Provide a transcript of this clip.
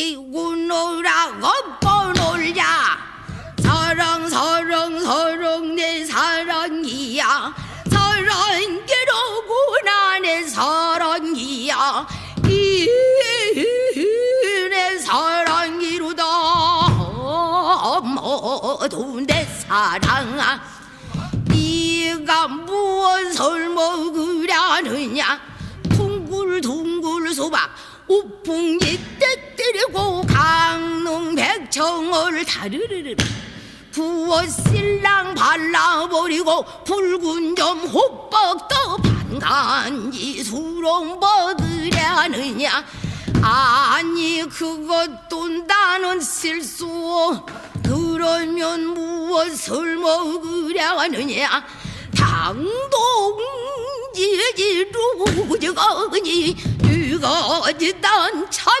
끼고 놀아 걷고 놀자 사랑 사랑 사랑 내 사랑이야. 사랑이로구나 내 사랑이야. 이내 사랑이로다. 모두 내 사랑아. 네가 무엇을 먹으려느냐? 둥글둥글 뜨뜨리고 강릉 백청을 다르르르 부어 신랑 발라버리고 붉은 점 호뻑도 반간지 수롱 먹으려느냐 아니 그것도 나는 실수 그러면 무엇을 먹으려느냐 당동지지루지거니 이거지 난 참.